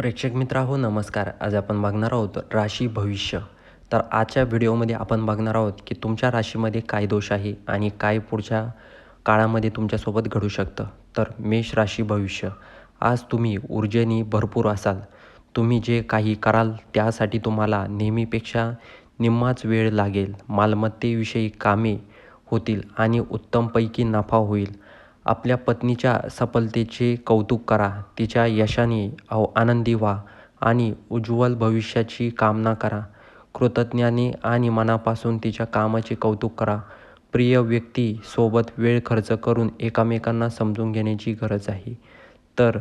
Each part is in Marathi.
प्रेक्षक मित्र हो नमस्कार. आज आपण बघणार आहोत राशी भविष्य. तर आजच्या व्हिडिओमध्ये आपण बघणार आहोत की तुमच्या राशीमध्ये काय दोष आहे आणि काय पुढच्या काळामध्ये तुमच्यासोबत घडू शकतं. तर मेष राशी भविष्य. आज तुम्ही ऊर्जेने भरपूर असाल. तुम्ही जे काही कराल त्यासाठी तुम्हाला नेहमीपेक्षा निम्माच वेळ लागेल. मालमत्तेविषयी कामे होतील आणि उत्तमपैकी नफा होईल. आपल्या पत्नीच्या सफलतेचे कौतुक करा. तिच्या यशाने अव आनंदी व्हा आणि उज्ज्वल भविष्याची कामना करा. कृतज्ञाने आणि मनापासून तिच्या कामाचे कौतुक करा. प्रिय व्यक्ती सोबत वेळ खर्च करून एकमेकांना समजून घेण्याची गरज आहे. तर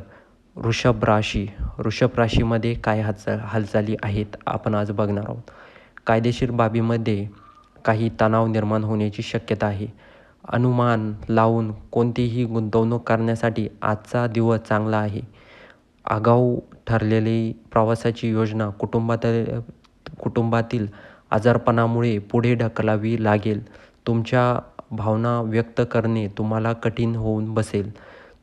वृषभ राशी वृषभ राशीमध्ये काय हालचाल हालचाली आहेत आपण आज बघणार आहोत. कायदेशीर बाबीमध्ये काही तणाव निर्माण होण्याची शक्यता आहे. अनुमान लावून कोणतीही गुंतवणूक करण्यासाठी आजचा दिवस चांगला आहे. आगाऊ ठरलेली प्रवासाची योजना कुटुंबातील कुटुंबातील आजारपणामुळे पुढे ढकलावी लागेल. तुमच्या भावना व्यक्त करणे तुम्हाला कठीण होऊन बसेल.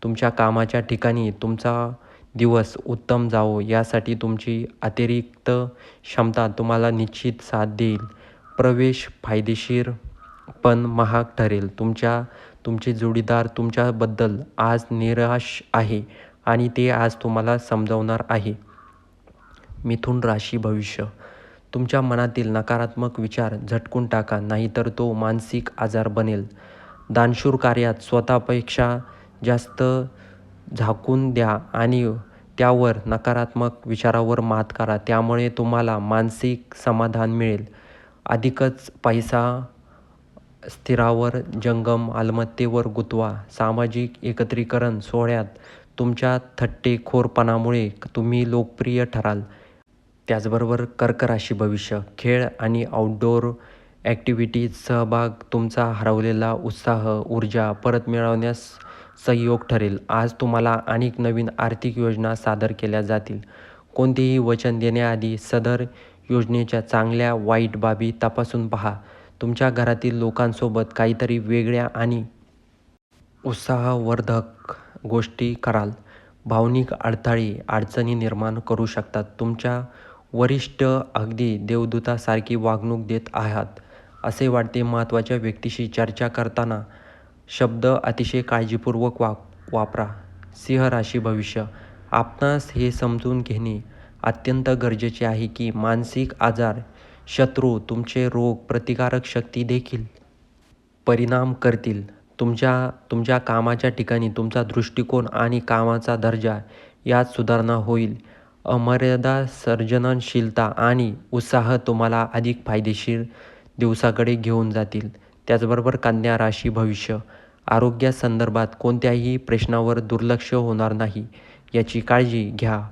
तुमच्या कामाच्या ठिकाणी तुमचा दिवस उत्तम जावो यासाठी तुमची अतिरिक्त क्षमता तुम्हाला निश्चित साथ देईल. प्रवेश फायदेशीर पण महाग ठरेल. तुमच्या तुमचे जोडीदार तुमच्याबद्दल आज निराश आहे आणि ते आज तुम्हाला समजवणार आहे. मिथुन राशी भविष्य. तुमच्या मनातील नकारात्मक विचार झटकून टाका नाहीतर तो मानसिक आजार बनेल. दानशूर कार्यात स्वतःपेक्षा जास्त झाकून द्या आणि त्यावर नकारात्मक विचारावर मात करा. त्यामुळे तुम्हाला मानसिक समाधान मिळेल. अधिकच पैसा स्थिरावर जंगम मालमत्तेवर गुंतवा सामाजिक एकत्रीकरण सोहळ्यात तुमच्या थट्टेखोरपणामुळे तुम्ही लोकप्रिय ठराल. त्याचबरोबर कर्क राशी भविष्य खेळ आणि आउटडोअर ॲक्टिव्हिटीज सहभाग तुमचा हरवलेला उत्साह ऊर्जा परत मिळवण्यास सहयोग ठरेल. आज तुम्हाला अनेक नवीन आर्थिक योजना सादर केल्या जातील. कोणतेही वचन देण्याआधी सदर योजनेच्या चांगल्या वाईट बाबी तपासून पहा. तुमच्या घरातील लोकांसोबत काहीतरी वेगळ्या आणि उत्साहवर्धक गोष्टी कराल. भावनिक अडथळे अडचणी निर्माण करू शकतात. तुमच्या वरिष्ठ अगदी देवदूतासारखी वागणूक देत आहात असे वाटते महत्त्वाच्या व्यक्तीशी चर्चा करताना. शब्द अतिशय काळजीपूर्वक वा वापरा. सिंह राशी भविष्य. आपणास हे समजून घेणे अत्यंत गरजेचे आहे की मानसिक आजार शत्रू तुमचे रोग प्रतिकारक शक्ती देखील परिणाम करतील. तुमच्या तुमच्या कामाच्या ठिकाणी तुमचा दृष्टिकोन आणि कामाचा दर्जा यात सुधारणा होईल. अमर्यादा सर्जनशीलता आणि उत्साह तुम्हाला अधिक फायदेशीर दिवसाकडे घेऊन जातील. त्याचबरोबर कन्या राशी भविष्य आरोग्यासंदर्भात कोणत्याही प्रश्नावर दुर्लक्ष होणार नाही. याची काळजी घ्या.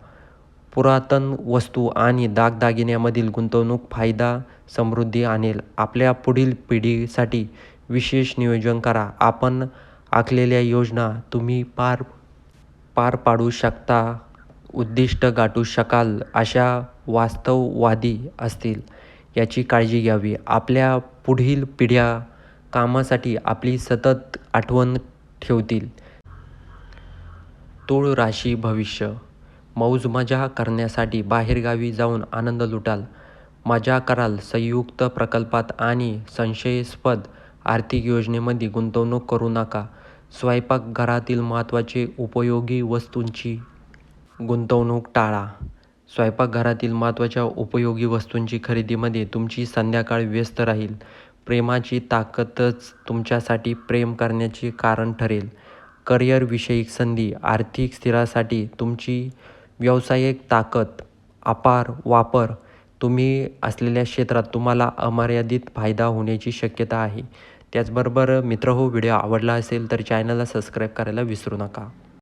पुरातन वस्तू आणि दागदागिन्यामधील गुंतवणूक फायदा समृद्धी आणेल आपल्या पुढील पिढीसाठी विशेष नियोजन करा. आपण आखलेल्या योजना तुम्ही पार पार पाडू शकता उद्दिष्ट गाठू शकाल अशा वास्तववादी असतील. याची काळजी घ्यावी. आपल्या पुढील पिढ्या कामासाठी आपली सतत आठवण ठेवतील. तूळ राशी भविष्य मौज मजा करण्यासाठी बाहेरगावी जाऊन आनंद लुटाल. मजा कराल संयुक्त प्रकल्पात आणि संशयास्पद आर्थिक योजनेमध्ये गुंतवणूक करू नका. स्वयंपाकघरातील महत्त्वाचे उपयोगी वस्तूंची गुंतवणूक टाळा. स्वयंपाकघरातील महत्त्वाच्या उपयोगी वस्तूंची खरेदीमध्ये तुमची संध्याकाळ व्यस्त राहील. प्रेमाची ताकदच तुमच्यासाठी प्रेम करण्याचे कारण ठरेल. करिअरविषयक संधी आर्थिक स्थिरासाठी तुमची व्यावसायिक ताकद अपार वापर तुम्ही असलेल्या क्षेत्रात तुम्हाला अमर्यादित फायदा होण्याची शक्यता आहे. त्याचबरोबर मित्र हो व्हिडिओ आवडला असेल तर चॅनलला सबस्क्राईब करायला विसरू नका.